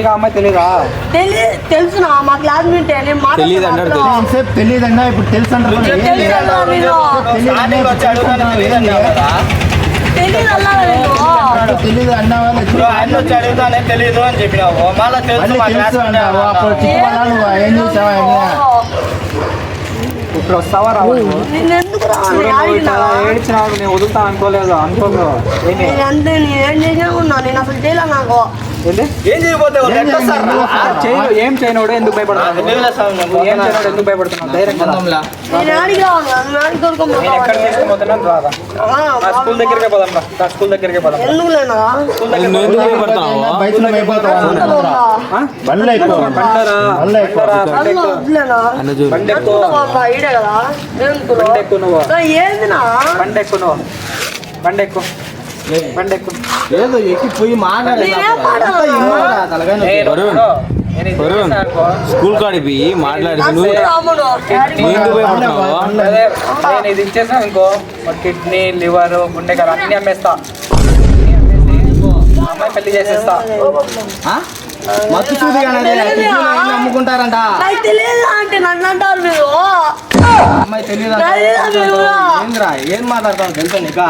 నీకు అమ్మాయి తెలీదా? తెలి తెలుసు నా మా క్లాస్ మీట్ నేను తెలీదు అన్నాడు, మాట్లాడుతున్నా ఎంతసేపు తెలియదన్నా ఇప్పుడు తెలుసు అంటారు తెలియదు అన్నా నేను. స్టార్టింగ్ వచ్చి అడుగుతాను తెలియదన్నావు కదా. తెలీదు అన్నా నేను. తెలియదు అన్నావా? ఇప్పుడు ఆయన వచ్చి అడుగుతానే తెలియదు అని చెప్పినావు. మళ్ళీ తెలుసు మళ్ళీ మా తెలుసు క్లాస్ అన్నావు అప్పుడు చిక్కుమలా నువ్వు? ఏం చూసావా? ఇప్పుడు వస్తావా రావు? నేను ఎందుకు రావాలి ఏడ్చినావు వదులుతా అనుకోలేదు? అనుకోకు. ఏమి నేను అంతే నేను ఏం చేసినా ఉన్నా. నేను అసలు చేయలే నాకు. ఏం చేయబోతే వాళ్ళు ఏం చేయనోడు ఎందుకు భయపడుతున్నావు ఏం చేయనోడు ఎందుకు భయపడుతున్నావు ధైర్యంగా ఎక్కడ తీసుకుపోతున్నాను రాదా స్కూల్ దగ్గరికి పోదాం రా. స్కూల్ దగ్గరికి పోదాం స్కూల్ నువ్వు నువ్వు. బండి ఎక్కు బండి ఎక్కు ఏదో ఎక్కిపోయి. స్కూల్ కాడికి పోయి మాట్లాడి నేను ఇది ఇచ్చేసాను అనుకో కిడ్నీ లివర్ గుండెకాయలు అన్ని అమ్మేస్తా. అమ్మాయి పెళ్ళి చేసేస్తా. మత్తు చూది అమ్ముకుంటారంట అంటే నన్ను అంటారు మీరు? అమ్మాయి తెలియదు? ఏంద్రా ఏం మాట్లాడతావు తెలుసా నీకా?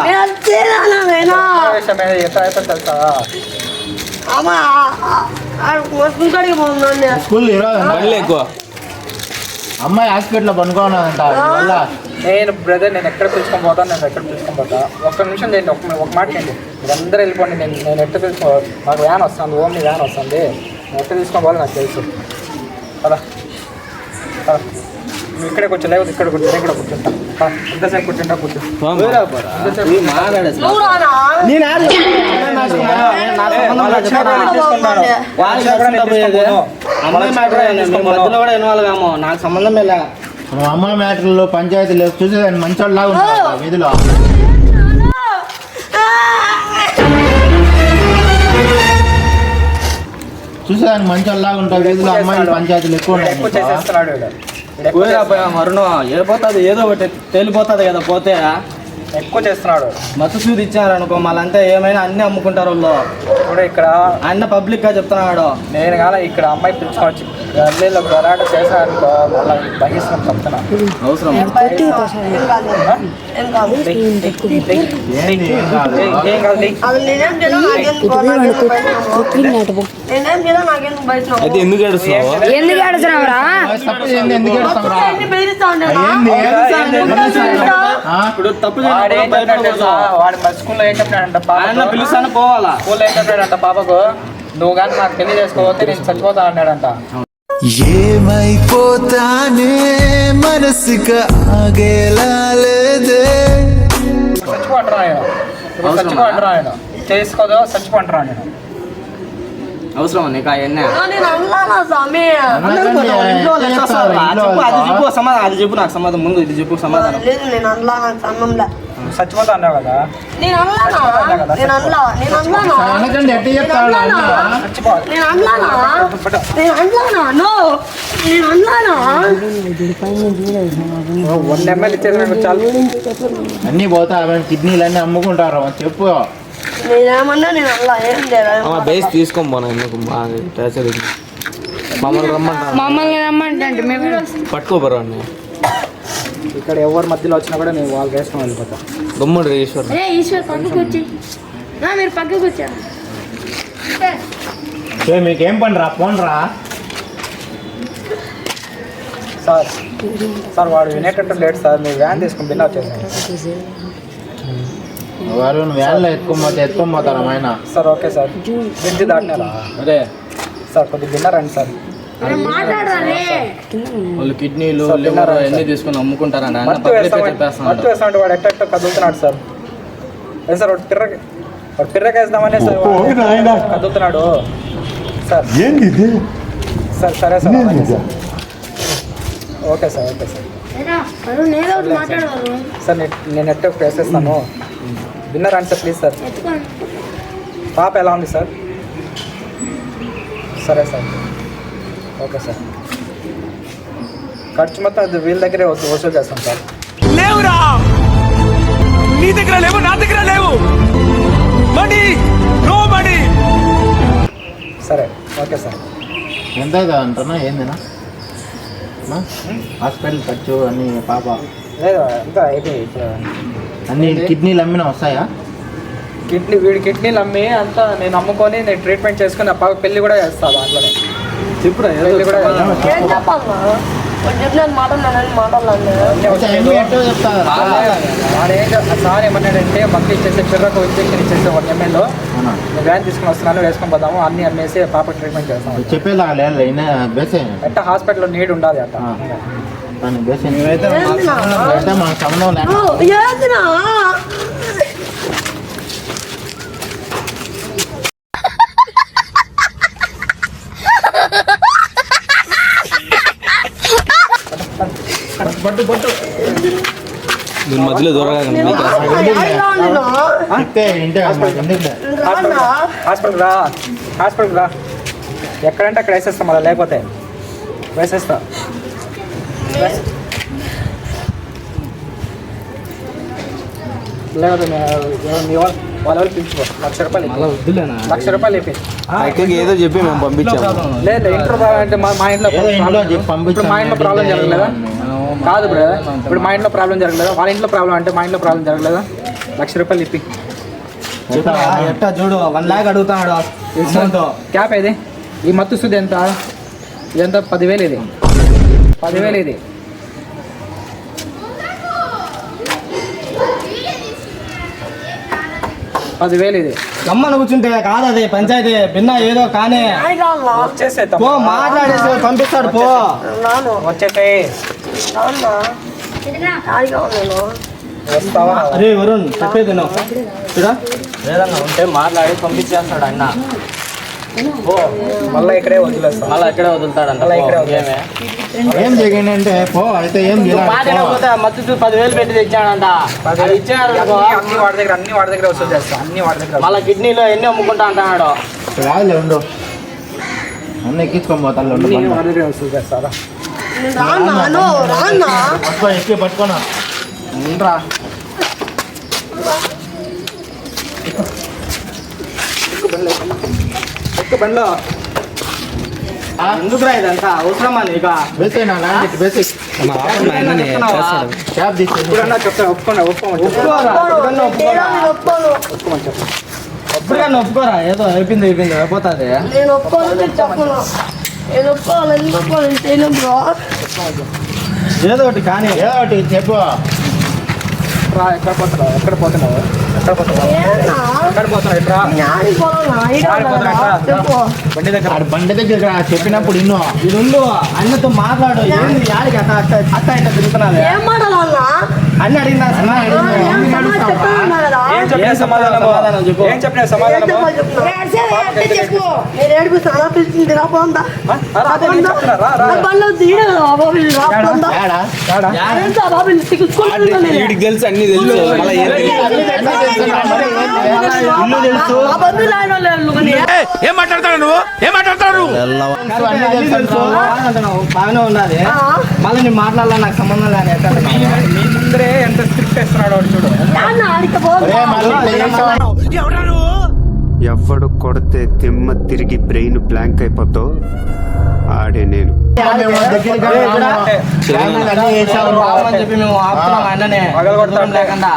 స్కూల్ ఈరోజు ఎక్కువ. అమ్మాయి హాస్పిటల్లో పనుకోనంట నేను బ్రదర్ నేను ఎక్కడ పిలుచుకొని పోతాను నేను ఎక్కడ పిలుచుకొని పోతా? ఒక్క నిమిషం చేయండి ఒక ఒక మాట చేయండి. మీరందరూ వెళ్ళిపోండి నేను నేను ఎట్ట పిలుచుకో మాకు వ్యాన్ వస్తుంది ఓమ్ని వ్యాన్ వస్తుంది. నేను ఎట్ట తీసుకొని పోవాలి నాకు తెలుసు. నువ్వు ఇక్కడే కూర్చో లేకపోతే ఇక్కడ కూర్చో నేను ఇక్కడ కూర్చుంటా. పద, ఎంతసేపు కూర్చుంటా కూర్చో. నేను నేను నేను నేను నేను నాకు సంబంధం లే నువ్వు అమ్మాయి మ్యాటర్లో పంచాయతీలు చూసేదాన్ని మంచోళ్ళ లాగా ఉంటావు వీధిలో. చూసేదాన్ని మంచోళ్ళ లాగా ఉంటావు వీధిలో. అమ్మాయిలు పంచాయతీలు ఎక్కువ మరుణం ఏడిపోతుంది? ఏదో ఒకటి తేలిపోతుంది కదా పోతే. ఎక్కువ చేస్తున్నాడు. మత్తు సూది ఇచ్చారనుకో మళ్ళంతా ఏమైనా అన్ని అమ్ముకుంటారు వాళ్ళు. ఇప్పుడు ఇక్కడ అన్న పబ్లిక్గా చెప్తున్నాడు. నేను కానీ ఇక్కడ అమ్మాయి పిలుచుకొని వచ్చి గల్లీలో గలాట మళ్ళీ బహిష్కరణ చెప్తున్నా అవసరం. అయితే ఎందుకు ఏడుస్తున్నావు? ఎందుకు? ఇప్పుడు తప్పు వాడు స్కూల్లో ఏం చెప్పినాడంట పిలుస్తాను పోవాలా? స్కూల్లో ఏం పాపకు నువ్వు కానీ నాకు పెళ్ళి చేసుకోకపోతే నేను చచ్చిపోతా అన్నాడంట. ఏమైపోతానే మనసుకు ఆగేలా లేదే? చేసుకోదో నేను అవసరం నీకు అవన్నీ చెప్పు అది చెప్పు నాకు సమాధానం. ముందు ఇది చెప్పు సమాధానం. లేదు నేను నాకు చచ్చిపోతా అన్నావు కదా? నేను అనలానా నేను అనలా నేను అనలానా అనకండి ఎట్ట చెప్తాడు అన్న? చచ్చిపోవాలి నేను అనలానా నేను అనలానా నో. నేను అనలానా వన్ ఎంఎల్ ఇచ్చేది చాలు. అన్ని పోతా కిడ్నీలు అన్ని అమ్ముకుంటారు చెప్పు. నేనేమన్నా నేను ఏం బేస్ తీసుకొని పోనా ఎందుకు టార్చర్. మమ్మల్ని రమ్మంటా మమ్మల్ని రమ్మంటే మేము పట్టుకోబరు అన్ని ఇక్కడ ఎవరి మధ్యలో వచ్చినా కూడా నేను వాళ్ళకి వేసుకొని వెళ్ళిపోతా. గమ్ముడు ఈశ్వర్. ఈశ్వర్ పక్కకు వచ్చి. నా మీరు పక్కకు వచ్చారు మీకేం పని రా ఫోన్ రా సార్ సార్ వాడు వినేటట్టు లేడు సార్. మీరు వ్యాన్ తీసుకుని బిల్ వచ్చేసాను వారు వేళ్ళలో ఎత్తుకోపోతే ఎత్తుకోపోతారా ఆయన? Sir okay sir. బ్రిడ్జ్ దాటినారా? అదే సార్ కొద్దిగా విన్నారండి సార్. వాళ్ళు కిడ్నీలు సార్, లివర్ అన్ని సార్? తీసుకుని అమ్ముకుంటారంట. అన్న మత్తు వేస్తామంటే వాడు ఎట్ట ఎట్ట కదులుతున్నాడు సార్? ఏ సార్ వాడు పిర్ర వాడు పిర్రక వేద్దామనే సార్ కదులుతున్నాడు. సార్. సార్ సరే సార్ అలాగే sir okay sir okay sir. ఒకటి సార్ నేను నేను ఎట్ట వేసేస్తాను? విన్నారా సార్ ప్లీజ్ సార్? పాప ఎలా ఉంది సార్? సరే సార్. Okay sir. ఖర్చు మొత్తం అది వీళ్ళ దగ్గరే వసూ- వసూలు చేస్తాం సార్. లేవురా! నీ దగ్గర లేవు నా దగ్గర లేవు. మనీ నో మనీ సరే ఓకే సార్. ఎంత అంటున్నా? ఏందినా? హాస్పిటల్ ఖర్చు అన్ని పాప. లేదు ఇంకా అయిపోయి ఇప్పుడు అన్ని కిడ్నీలు అమ్మిన వస్తాయా? కిడ్నీ వీడి కిడ్నీలు అమ్మి అంతా నేను అమ్ముకొని నేను ట్రీట్మెంట్ చేసుకుని ఆ పాప పెళ్ళి కూడా చేస్తాను దాంట్లోనే. చెప్పురా ఏం సార్ ఏమన్నాడంటే మక్కలు ఇచ్చేసి పిర్రకు ఇంజెక్షన్ ఇచ్చేసి ఒక ఎంఎల్లో వ్యాన్ తీసుకుని వస్తున్నాను వేసుకొని పోదాము అన్ని అమ్మేసి పాప ట్రీట్మెంట్ చేస్తాం. బేసే. అట్ట హాస్పిటల్లో నీడ్ ఉండాలి అట్ట. ఆ. దాన్ని బేసే. ఓ, ఏందినా దీని మధ్యలో దూరంగా నేను రానా? రానా నేను? చెప్తే ఇంటే మాకు ఎందుకు రానా? హాస్పిటల్ రా. హాస్పిటల్ రా. ఎక్కడంటే అక్కడ వేసేస్తాం మళ్ళీ లేకపోతే. వేసేస్తా. వేస్- లేకపోతే మీ- వాళ్ళు వాళ్ళ వాళ్ళు పిలుచుకో లక్ష రూపాయలు లక్ష రూపాయలు ఇప్పి ఏదో చెప్పి మేము పంపించాము. లేదు ఇంటర్ అంటే మా ఇంట్లో మా ఇంట్లో ప్రాబ్లం జరగలేదా? కాదు బ్రదర్ ఇప్పుడు మా ఇంట్లో ప్రాబ్లం జరగలేదా? వాళ్ళ ఇంట్లో ప్రాబ్లం అంటే మా ఇంట్లో ప్రాబ్లం జరగలేదా? లక్ష రూపాయలు ఇప్పి. ఎట్టా చూడు వన్ లాక్ అడుగుతాడు క్యాప్ ఇది ఈ మత్తు సుది ఎంత? ఎంత? పదివేలు ఇది. పదివేలు ఇది. పదివేలు ఇది. గమ్మన కూర్చుంటే కాదు అది పంచాయతీ. భిన్న ఏదో కానీ. మాట్లాడేసి పంపిస్తాడు పో. వచ్చేసాయి. అరే వరుణ్ చెప్పేది చూడా? ఏదన్నా ఉంటే మాట్లాడి పంపించేస్తాడు అన్న. మళ్ళీ ఇక్కడే మళ్ళీ ఇక్కడే వదులుతాడంట? ఏం అంటే పో అయితే ఏం చేయాలి? పో. మాట్లాడకపోతే మత్తు చూసి పదివేలు పెట్టి తెచ్చాడంట. అది ఇచ్చాడు అనుకో, అన్ని వాడి దగ్గర అన్ని వాడి దగ్గర వసూలు చేస్తా. అన్ని వాడి దగ్గర మళ్ళా కిడ్నీలో ఎన్ని అమ్ముకుంటా అంటున్నాడు. రాదులే ఉండు. అన్నీ ఎక్కించుకొని బండి. వాడి దగ్గర వసూలు చేస్తారా? ఎక్కి పట్టుకోనా? బండిలో. ఎందుకురా ఇదంతా? అవసరమా నీకు? ఇప్పుడన్నా చెప్తాను ఒప్పుకోండి. ఒప్పుకోమని ఒప్పుకోరా? ఏదో అయిపోయింది అయిపోయింది అయిపోతుంది. నేను ఒప్పుకోను చేయను బ్రో. ఏదో ఒకటి కానీ ఏదో ఒకటి చెప్పు. రా ఎక్కడ పోతున్నావు? ఎక్కడ పోతున్నావు? ఎక్కడ పోతున్నావు? పోతున్నావు? బండి దగ్గర. బండి దగ్గర చెప్పినప్పుడు ఇన్నో. ఇది ఉండు. అన్నతో మాట్లాడు. ఏంది యాడికి అట్ట అట్ట అట్ట ఇట్ట తిరుగుతున్నావే? ఏం మాట్లాడాలన్నా? అన్ని ఏం సమాధానం? చెప్పు. ఏం చెప్పిన చెప్పు? నేను ఏడిపిస్తాను పిలిచింది బాబు తెలుసు? అన్ని తెలుసు. ఇల్లు తెలుసు. ఏం మాట్లాడతాడు నువ్వు ఏం మాట్లాడతాడు నువ్వు అన్ని తెలుసు అంటున్నావు బాగానే ఉన్నది ఆ, మళ్ళీ నేను మాట్లాడాలా నాకు సంబంధం లేని ముందరే ఎంత స్ట్రిక్ట్ వేస్తున్నాడు చూడు? ఎవడు కొడితే తిమ్మ తిరిగి బ్రెయిన్ బ్లాంక్ అయిపోతో ఆడే నేను చెప్పి మేము ఆపుతున్నాం అన్ననే లేకుండా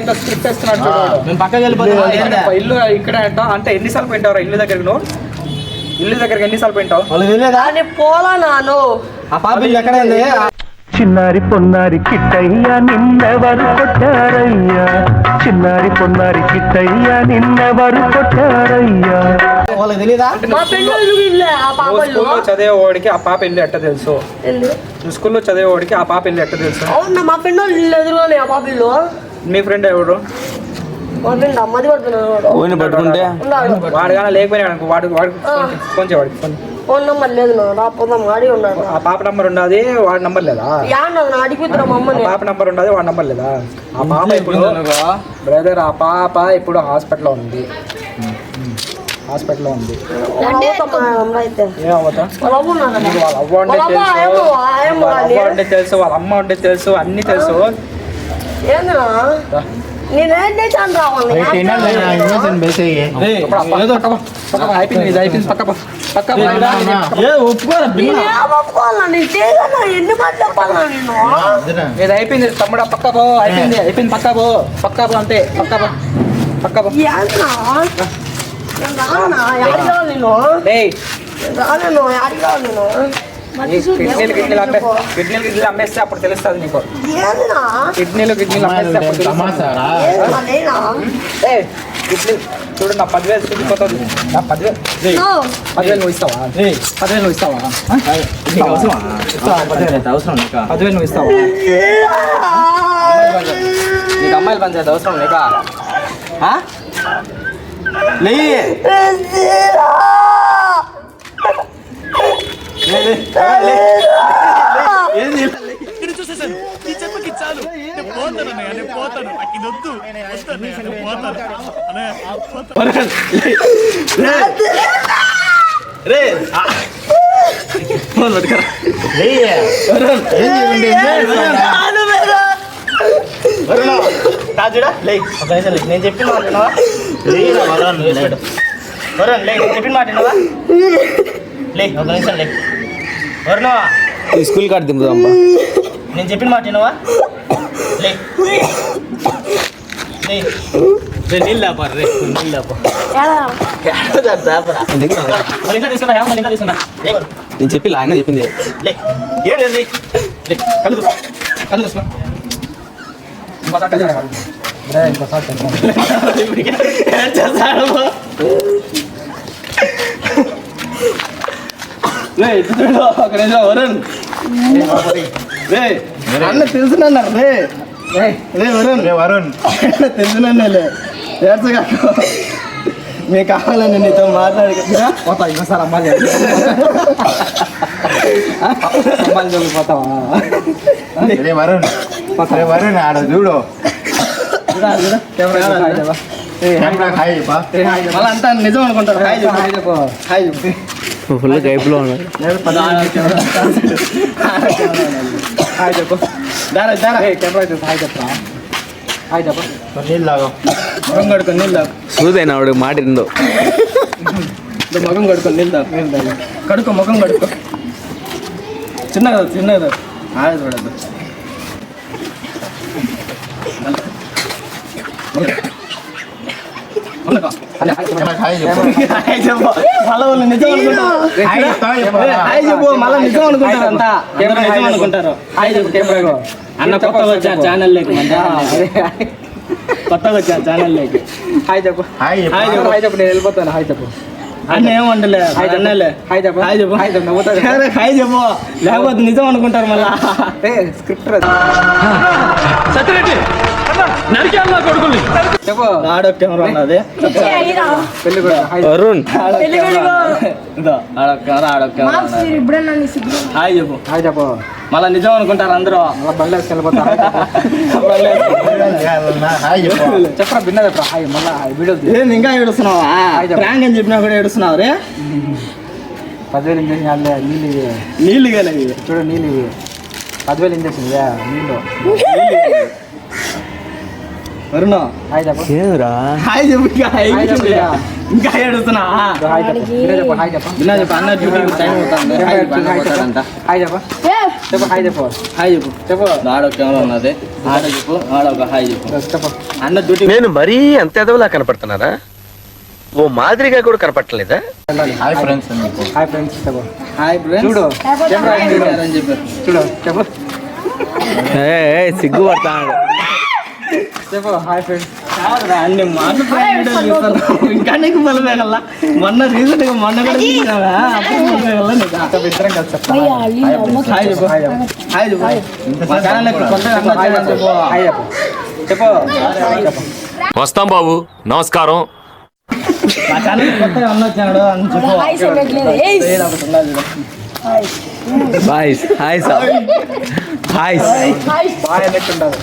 ఎంత వేస్తున్నాడు. మేము పక్కకి వెళ్ళిపోతాం? ఇల్లు ఇక్కడ అంట అంటే ఎన్నిసార్లు ఇల్లు దగ్గరికి నువ్వు ఇల్లు దగ్గరికి ఎన్నిసార్లు తెలియదా అని పోలా నాను. ఆ పాప ఇల్లు ఎక్కడైంది? చిన్నారి పొన్నారి కిట్టయ్య నిన్నెవరు కొట్టారయ్యా? చిన్నారి పొన్నారి కిట్టయ్య నిన్నెవరు కొట్టారయ్యా? వాళ్ళకి మా ఆ నువ్వు స్కూల్లో చదివేవాడికి ఆ పాప ఇల్లు ఎట్ట తెలుసు. నువ్వు స్కూల్లో చదివేవాడికి ఆ పాప ఇల్లు ఎట్ట తెలుసు? అవునా మా ఫ్రెండ్ వాళ్ళు ఎదురుగానే ఆ మీ ఫ్రెండ్ ఎవరు? పోయిన పట్టుకుంటే? వాడు కానీ లేకపోయినాడు అనుకో వాడు వాడికి ఫోన్ నెంబర్ లేదు నా రా పోదాం ఆడి ఉన్నాడు. ఆ పాప నంబర్ ఉన్నది వాడి నంబర్ లేదా? అమ్మని. పాప నంబర్ ఉన్నది వాడి నంబర్ లేదా? ఆ పాప ఇప్పుడు బ్రదర్ ఆ పాప ఇప్పుడు హాస్పిటల్లో ఉంది. హాస్పిటల్లో ఉంది. వాళ్ళ అవ్వ అంటే తెలుసు. వాళ్ళ. అవ్వ అంటే తెలుసు వాళ్ళ అమ్మ అంటే తెలుసు అన్ని తెలుసు. ఏందినా రా. నేనేం చేశాను రావాలి ఎన్ని మాటలు చెప్పాలా నేను? అయిపోయింది తమ్ముడు పక్క పో అయిపోయింది అయిపోయింది పక్క పో పక్క పో అంతే పక్క పో పక్క పో రానా? యాడికి రావాలి నేను? రాలేను యాడికి రావాలి నేను? కిడ్నీలు కిడ్నీలు అమ్మే కిడ్నీలు కిడ్నీలు అమ్మేస్తే అప్పుడు తెలుస్తుంది నీకు. కిడ్నీలు కిడ్నీలు అమ్మేస్తే అప్పుడు తెలుస్తుంది. ఏయ్, కిడ్నీ చూడు నా పదివేలు చూపిపోతుంది నా పదివేలు. పదివేలు నువ్వు ఇస్తావా? పదివేలు నువ్వు ఇస్తావా? నీకు పంచాయతీ అవసరం నీకు. పదివేలు నువ్వు ఇస్తావా? నీకు అమ్మాయిలు పనిచేది అవసరం లేక లే ఏంది ఇక్కడ చూసేసాను ఈ చెప్పకి చాలు. నేను పోతాను అన్నయ్య, నేను పోతాను. నాకు ఇది వద్దు. వద్దు అన్నయ్య, నేను పోతాను. అన్నయ్య, రే ఆ. ఫోన్ పట్టుకోరా. వరుణ, కాజుడా లే ఒక నిమిషం లే నేను చెప్పిన మాట వినవా? వరుణ్ లే నేను చెప్పిన మాట వినవా? లే ఒక నిమిషం లే ఈ స్కూల్ కార్డు దింపుదాం నేను చెప్పిన మాట వినవా? లే. లే. రే నీళ్ళు లేపా రే. నీళ్ళు లే. నేను చెప్పి ఆయన చెప్పింది. లే. ఏంటి లే కళ్ళు మూసుకో. కళ్ళు చూసుకో ఇంకోసారి. రే, ఇంకోసారి టచ్ చేయకు. ఏం చేస్తాడు రే ఇటు చూడు ఒక నిమిషం వరుణ్ రే. అన్న తెలుసునన్నారు రే. ఏయ్, రే వరుణ్. రే వరుణ్. తెలుసునన్నేలే ఏడ్చగా మీకు కావాలని నీతో మాట్లాడగా పోతా ఇంకోసారి అమ్మాయి అమ్మాయిలు జోలికి పోతావా రే వరుణ్. రే వరుణ్ ఆడ చూడు. కెమెరా హాయ్ చెప్పు. కెమెరా హాయ్ బా మళ్ళీ అంతా నిజం అనుకుంటారు. హాయ్ చెప్పు. హాయ్ చెప్పు. హాయ్ చెప్పు. ఫుల్ గైపులో ఉన్నాడు హాయ్ చెప్పు దారా దారా ఏయ్, కెమెరా చూసి హాయ్ చెప్పరా హాయ్ చెప్పు నీళ్ళు తాగు ముఖం కడుకొని నీళ్ళు తాగు. సూదైన ఆవిడ మాట ఇందో ఇదో ముఖం కడుకొని నీళ్ళు తాగు. నీళ్ళు తాగు. కడుక్కో ముఖం కడుక్కో చిన్నగా తాగు, చిన్నగా తాగు. ఆడ చూడద్దు కెమెరా అన్న కొత్తగా వచ్చా ఛానల్ లేక. కొత్తగా వచ్చా ఛానల్ లేక హాయ్ చెప్పు హాయ్ చెప్పు హాయ్ చెప్పు. హాయ్ చెప్పు నేను వెళ్ళిపోతాను హాయ్ చెప్పు అన్న ఏమంటలే హాయ్ చెప్పు. అన్నలే. హాయ్ చెప్పు. హాయ్ చెప్పు హాయ్ చెప్పు, హాయ్ చెప్పు లేకపోతే నిజం అనుకుంటారు మళ్ళా. ఏ స్క్రిప్ట్ సత్యరెడ్డి ఆడో కెమెరా ఉన్నది. ఇదో. ఆడో కెమెరా ఆడో కెమెరా హాయ్ చెప్పు. హాయ్ చెప్పు. మళ్ళా నిజం అనుకుంటారు అందరూ. చెప్పరా చెప్పరా? హాయ్ మళ్ళీ వీడియో ఏంది ఇంకా ఏడుస్తున్నావా. ప్రాంక్ అని చెప్పినా కూడా ఏడుస్తున్నావు రే. పదివేలు ఇంజక్షన్ కాదులే నీళ్ళు ఇవి. నీళ్ళు గలవి చూడు నీళ్ళు ఇవి. పదివేలు ఇంజక్షన్ ఇవే నీళ్ళు. వరుణ హాయ్ చెప్పు. ఏదురా హాయ్ చెప్పు ఇంకా హాయ్ హాయ్ చెప్పు చెప్పు. ఇంకా. ఏడుస్తున్నా? హాయ్ చెప్పు. భిన్న చెప్పు హాయ్ చెప్పు. విన్నా చెప్పు అన్న డ్యూటీకి టైం అవుతుంది. హాయ్ చెప్పు అన్న పోతాడంట హాయ్ చెప్పు. చెప్పు హాయ్ చెప్పు. హాయ్ చెప్పు. చెప్పు. ఆడ కెమెరా ఉన్నది. ఆడ చెప్పు ఆడ ఒక హాయ్ చెప్పు. చెప్పు అన్న డ్యూటీ నేను మరీ అంత ఎదవలా కనపడుతున్నారా ఓ మాదిరిగా కూడా కనపడలేదా హాయ్ ఫ్రెండ్స్ హాయ్ ఫ్రెండ్స్ చెప్పు. Hi friends. చూడు. కెమెరా చూడు అని చెప్పారు చూడు చెప్పు. సిగ్గు హాయ్ ఫ్రెండ్స్ అన్ని మాటలు. ఇంకా నీకు మొన్న రీసెంట్గా మొన్న కూడా అప్పుడు నీకు ఇద్దరం కలిసి హాయ్ చెప్పు హాయ్ చెప్పు. హాయ్ చెప్పు. మా ఛానల్ ఇప్పుడు కొత్తగా చెప్పు హాయ్ వచ్చాడని చెప్పు. హాయ్ చెప్పు. చెప్పు. హాయ్ చెప్పు వస్తాం బాబు. నమస్కారం. మా ఛానల్ కొత్తగా అన్న వచ్చాడు అని చెప్పు. ఏదో ఒకటి ఉన్నది చూడు. Bye hi sir. Hi hi hi എന്നൊക്കെ ഉണ്ടാവും